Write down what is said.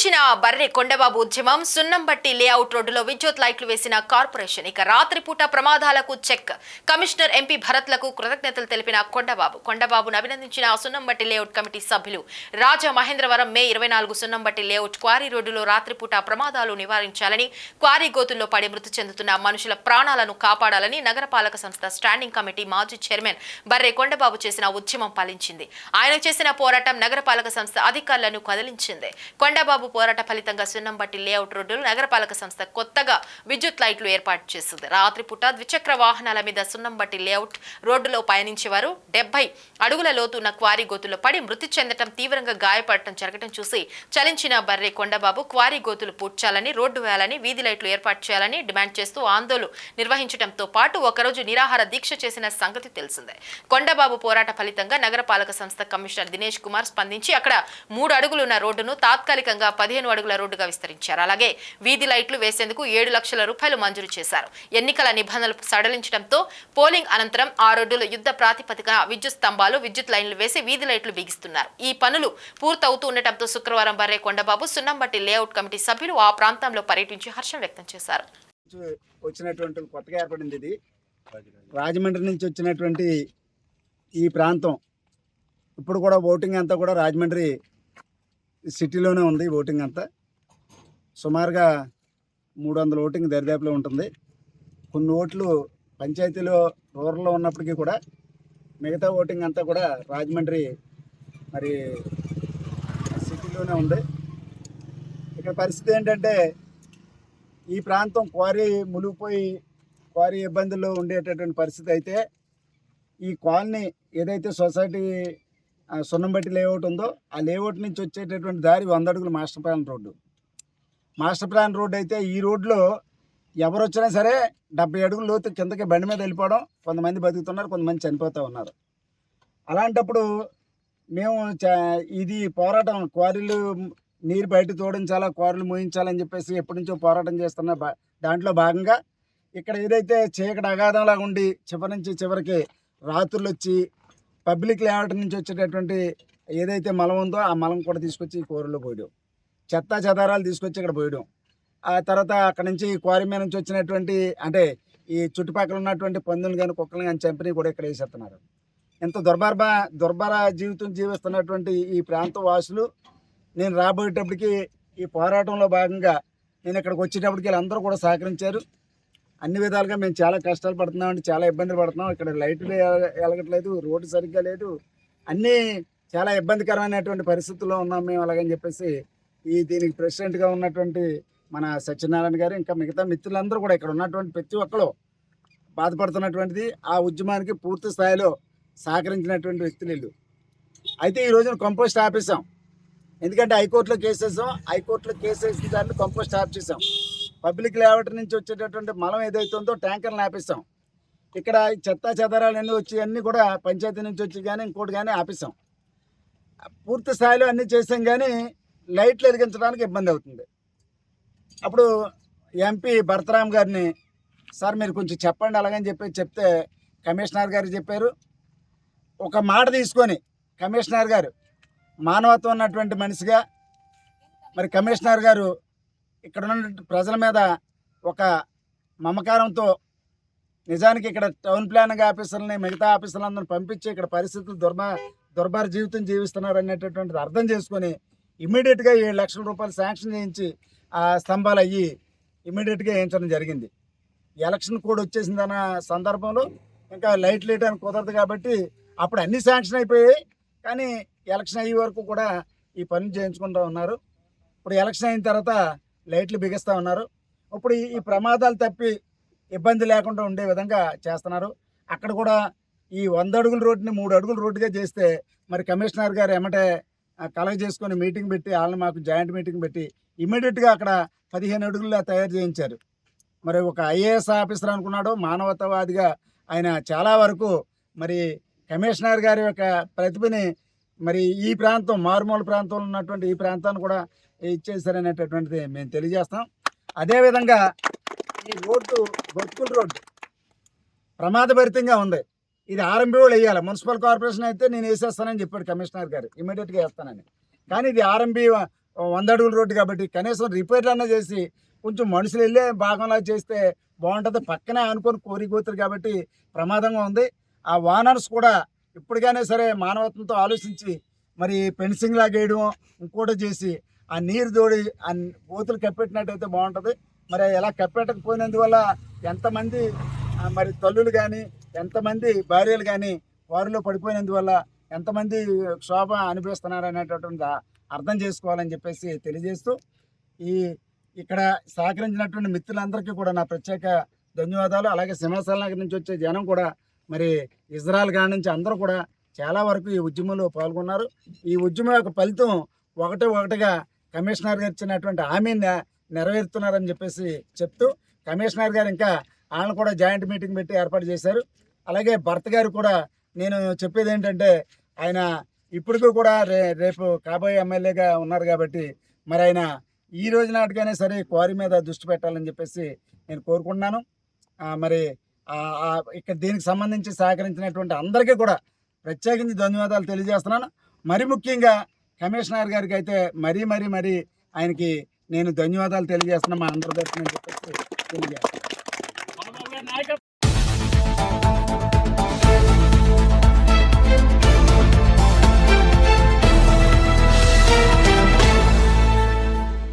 ఫలించిన బర్రె కొండబాబు ఉద్యమం సున్నంబట్టి లేఅవుట్ రోడ్డులో విద్యుత్ లైట్లు వేసిన కార్పొరేషన్. ఇక రాత్రిపూట ప్రమాదాలకు చెక్. కమిషనర్ ఎంపీ భరత్లకు కృతజ్ఞతలు తెలిపిన కొండబాబు. కొండబాబును అభినందించిన సున్నంబట్టి లేఅవుట్ కమిటీ సభ్యులు రాజా మహేంద్రవరం మే ఇరవై నాలుగు సున్నంబట్టి లేఅవుట్ క్వారీ రోడ్డులో రాత్రిపూట ప్రమాదాలు నివారించాలని క్వారీ గోతుల్లో పడి మృతి చెందుతున్న మనుషుల ప్రాణాలను కాపాడాలని నగరపాలక సంస్థ స్టాండింగ్ కమిటీ మాజీ చైర్మన్ బర్రె కొండబాబు చేసిన ఉద్యమం ఫలించింది ఆయన చేసిన పోరాటం నగరపాలక సంస్థ అధికారులను కదిలించింది. కొండబాబు పోరాట ఫలితంగా సున్నంబట్టి లేఅవుట్ రోడ్డులు నగరపాలక సంస్థ కొత్తగా విద్యుత్ లైట్లు ఏర్పాటు చేసింది. రాత్రిపూట ద్విచక్ర వాహనాల మీద సున్నంబట్టి లేఅవుట్ రోడ్డులో పయనించేవారు డెబ్బై అడుగుల లోతున్న క్వారీ గోతులో పడి మృతి చెందటం తీవ్రంగా గాయపడటం జరగటం చూసి చలించిన బర్రె కొండబాబు క్వారీ గోతులు పూడ్చాలని రోడ్డు వేయాలని వీధి లైట్లు ఏర్పాటు చేయాలని డిమాండ్ చేస్తూ ఆందోళన నిర్వహించడంతో పాటు ఒకరోజు నిరాహార దీక్ష చేసిన సంగతి తెలిసిందే. కొండబాబు పోరాట ఫలితంగా నగరపాలక సంస్థ కమిషనర్ దినేష్ కుమార్ స్పందించి అక్కడ మూడు అడుగులున్న రోడ్డును తాత్కాలికంగా పదిహేను అడుగుల రోడ్డుగా విస్తరించారు. అలాగే వీధి లైట్లు వేసేందుకు ఏడు లక్షల రూపాయలు మంజూరు చేశారు. ఎన్నికల నిబంధనలు సడలించడంతో పోలింగ్ అనంతరం ఆ రోడ్డులో యుద్ధ ప్రాతిపదికన విద్యుత్ స్తంభాలు విద్యుత్ లైన్లు వేసి వీధి లైట్లు బిగిస్తున్నారు. ఈ పనులు పూర్తవుతూ ఉండటంతో శుక్రవారం బర్రే కొండబాబు సున్నంబట్టి లేఅవుట్ కమిటీ సభ్యులు ఆ ప్రాంతంలో పర్యటించి హర్షం వ్యక్తం చేశారు. వచ్చినటువంటి కొత్తగా ఏర్పడింది ఇది. రాజమండ్రి నుంచి వచ్చినటువంటి ఈ ప్రాంతం. ఇప్పుడు కూడా ఓటింగ్ అంతా కూడా రాజమండ్రి సిటీలోనే ఉంది ఓటింగ్ అంతా. సుమారుగా మూడు వందల ఓటింగ్ దరిదాపులో ఉంటుంది. కొన్ని ఓట్లు పంచాయతీలో రూరల్లో ఉన్నప్పటికీ కూడా మిగతా ఓటింగ్ అంతా కూడా రాజమండ్రి మరి సిటీలోనే ఉంది. ఇక్కడ పరిస్థితి ఏంటంటే ఈ ప్రాంతం క్వారీ మునిగిపోయి క్వారీ ఇబ్బందుల్లో ఉండేటటువంటి పరిస్థితి అయితే ఈ కాలనీ ఏదైతే సొసైటీ సున్నంబట్టి లేఅవుట్ ఉందో ఆ లేఅవుట్ నుంచి వచ్చేటటువంటి దారి వంద అడుగులు master plan road. Master plan road అయితే ఈ రోడ్లో ఎవరు వచ్చినా సరే డెబ్బై అడుగులు లోతు కిందకి బండి మీద వెళ్ళిపోవడం కొంతమంది బతుకుతున్నారు కొంతమంది చనిపోతూ ఉన్నారు. అలాంటప్పుడు మేము చ- ఇది పోరాటం క్వారీలు నీరు బయట తోడించాలా క్వారీలు మోయించాలని చెప్పేసి ఎప్పటి నుంచో పోరాటం చేస్తున్న దాంట్లో భాగంగా ఇక్కడ ఏదైతే చీకటి అగాధంలాగా ఉండి చివరి నుంచి చివరికి రాత్రులు వచ్చి పబ్లిక్ లేఅవుట్ నుంచి వచ్చేటటువంటి ఏదైతే మలం ఉందో ఆ మలం కూడా తీసుకొచ్చి ఈ కూరలో పోయడం. చెత్త చెదారాలు తీసుకొచ్చి ఇక్కడ పోయడం. ఆ తర్వాత అక్కడ నుంచి క్వారీ మీద నుంచి వచ్చినటువంటి అంటే ఈ చుట్టుపక్కల ఉన్నటువంటి పందులు కానీ కుక్కలు కానీ చంపినవి కూడా ఇక్కడ వేసేస్తున్నారు. ఇంత దుర్భార్భ దుర్భర జీవితం జీవిస్తున్నటువంటి ఈ ప్రాంత వాసులు నేను రాబోయేటప్పటికి ఈ పోరాటంలో భాగంగా నేను ఇక్కడికి వచ్చేటప్పటికి వీళ్ళందరూ కూడా సహకరించారు. అన్ని విధాలుగా మేము చాలా కష్టాలు పడుతున్నామండి చాలా ఇబ్బందులు పడుతున్నాం. ఇక్కడ లైట్లు ఎలగట్లేదు వెలగట్లేదు రోడ్డు సరిగ్గా లేదు. అన్నీ చాలా ఇబ్బందికరమైనటువంటి పరిస్థితుల్లో ఉన్నాం మేము అలాగని చెప్పేసి ఈ దీనికి ప్రెసిడెంట్గా ఉన్నటువంటి మన సత్యనారాయణ గారు ఇంకా మిగతా మిత్రులందరూ కూడా ఇక్కడ ఉన్నటువంటి ప్రతి ఒక్కరు బాధపడుతున్నటువంటిది ఆ ఉద్యమానికి పూర్తి స్థాయిలో సహకరించినటువంటి వ్యక్తులు వీళ్ళు. అయితే ఈ రోజున కంపోస్ట్ ఆపేసాం ఎందుకంటే హైకోర్టులో కేసు వేసాం. హైకోర్టులో కేసు వేసిన దాన్ని కంపోస్ట్ ఆఫ్ చేసాం పబ్లిక్ లేఅవుట్ నుంచి వచ్చేటటువంటి మలం ఏదైతే ఉందో ట్యాంకర్ని ఆపిస్తాం. ఇక్కడ చెత్త చెదరాలు అన్నీ వచ్చి అన్నీ కూడా పంచాయతీ నుంచి వచ్చి కానీ ఇంకోటి కానీ ఆపిస్తాం. పూర్తి స్థాయిలో అన్నీ చేసాం కానీ లైట్లు వెలిగించడానికి ఇబ్బంది అవుతుంది. అప్పుడు ఎంపీ భరతరామ్ గారిని సార్ మీరు కొంచెం చెప్పండి అలాగని చెప్పి చెప్తే కమిషనర్ గారు చెప్పారు. ఒక మాట తీసుకొని కమిషనర్ గారు మానవత్వం ఉన్నటువంటి మనిషిగా మరి కమిషనర్ గారు ఇక్కడ ఉన్న ప్రజల మీద ఒక మమకారంతో నిజానికి ఇక్కడ టౌన్ ప్లానింగ్ ఆఫీసర్లని మిగతా ఆఫీసర్లందరిని పంపించి ఇక్కడ పరిస్థితులు దుర్మ దుర్భార జీవితం జీవిస్తున్నారు అనేటటువంటిది అర్థం చేసుకొని ఇమ్మీడియట్గా ఏడు లక్షల రూపాయలు శాంక్షన్ చేయించి ఆ స్తంభాలు అయ్యి ఇమ్మీడియట్గా వేయించడం జరిగింది. ఎలక్షన్ కూడా వచ్చేసిందన్న సందర్భంలో ఇంకా లైట్ లేట్ అని కుదరదు కాబట్టి అప్పుడు అన్ని శాంక్షన్ అయిపోయాయి. కానీ ఎలక్షన్ అయ్యే వరకు కూడా ఈ పనులు చేయించుకుంటూ ఉన్నారు. ఇప్పుడు ఎలక్షన్ అయిన తర్వాత లైట్లు బిగిస్తూ ఉన్నారు. ఇప్పుడు ఈ- ప్రమాదాలు తప్పి ఇబ్బంది లేకుండా ఉండే విధంగా చేస్తున్నారు. అక్కడ కూడా ఈ వంద అడుగుల రోడ్డుని మూడు అడుగుల రోడ్డుగా చేస్తే మరి కమిషనర్ గారు ఎమ్మటే కలగ చేసుకొని మీటింగ్ పెట్టి వాళ్ళని మాకు జాయింట్ మీటింగ్ పెట్టి ఇమీడియట్గా అక్కడ పదిహేను అడుగుల్లో తయారు చేయించారు. మరి ఒక ఐఏఎస్ ఆఫీసర్ అనుకున్నాడు మానవతావాదిగా ఆయన చాలా వరకు మరి కమిషనర్ గారి యొక్క ప్రతిభని మరి ఈ ప్రాంతం మారుమూల ప్రాంతంలో ఉన్నటువంటి ఈ ప్రాంతాన్ని కూడా ఇచ్చేసారనేటటువంటిది మేము తెలియజేస్తాం. అదేవిధంగా ఈ రోడ్డు బతుకుల రోడ్డు ప్రమాదభరితంగా ఉంది. ఇది ఆర్ఎంబీ వాళ్ళు వేయాలి. మున్సిపల్ కార్పొరేషన్ అయితే నేను వేసేస్తానని చెప్పాడు కమిషనర్ గారు. ఇమీడియట్గా వేస్తానని. కానీ ఇది ఆర్ఎంబీ వంద అడుగుల రోడ్డు కాబట్టి కనీసం రిపేర్లు అన్నా చేసి కొంచెం మనుషులు వెళ్ళే భాగంలా చేస్తే బాగుంటుంది. పక్కనే అనుకొని కోరిపోతారు కాబట్టి ప్రమాదంగా ఉంది. ఆ వానర్స్ కూడా ఇప్పటికైనా సరే మానవత్వంతో ఆలోచించి మరి పెన్సింగ్ లాగా వేయడం ఇంకోటి చేసి ఆ నీరు తోడి ఆ బూతులు కప్పెట్టినట్టయితే బాగుంటుంది. మరి ఎలా కప్పెట్టకపోయినందువల్ల ఎంతమంది మరి తల్లులు కానీ ఎంతమంది భార్యలు కానీ వారిలో పడిపోయినందువల్ల ఎంతమంది క్షోభ అనిపిస్తున్నారు అనేటటువంటి అర్థం చేసుకోవాలని చెప్పేసి తెలియజేస్తూ ఈ ఇక్కడ సహకరించినటువంటి మిత్రులందరికీ కూడా నా ప్రత్యేక ధన్యవాదాలు. అలాగే సింహాచల నగర్ నుంచి వచ్చే జనం కూడా మరి ఇజ్రాయల్ కాడ నుంచి అందరూ కూడా చాలా వరకు ఈ ఉద్యమంలో పాల్గొన్నారు. ఈ ఉద్యమం యొక్క ఫలితం ఒకటి ఒకటిగా కమిషనర్ గారు ఇచ్చినటువంటి హామీని నెరవేరుతున్నారని చెప్పేసి చెప్తూ కమిషనర్ గారు ఇంకా వాళ్ళని కూడా జాయింట్ మీటింగ్ పెట్టి ఏర్పాటు చేశారు. అలాగే భర్త గారు కూడా నేను చెప్పేది ఏంటంటే ఆయన ఇప్పటికీ కూడా రే రేపు కాబోయే ఎమ్మెల్యేగా ఉన్నారు కాబట్టి మరి ఆయన ఈ రోజు నాటికైనా సరే క్వారీ మీద దృష్టి పెట్టాలని చెప్పేసి నేను కోరుకుంటున్నాను. మరి ఇక్కడ దీనికి సంబంధించి సహకరించినటువంటి అందరికీ కూడా ప్రత్యేకించి ధన్యవాదాలు తెలియజేస్తున్నాను. మరి ముఖ్యంగా కమిషనర్ గారికి అయితే మరీ మరీ మరీ ఆయనకి నేను ధన్యవాదాలు తెలియజేస్తున్నా మా అందరి తరఫున చెప్పేసి తెలియజేస్తాను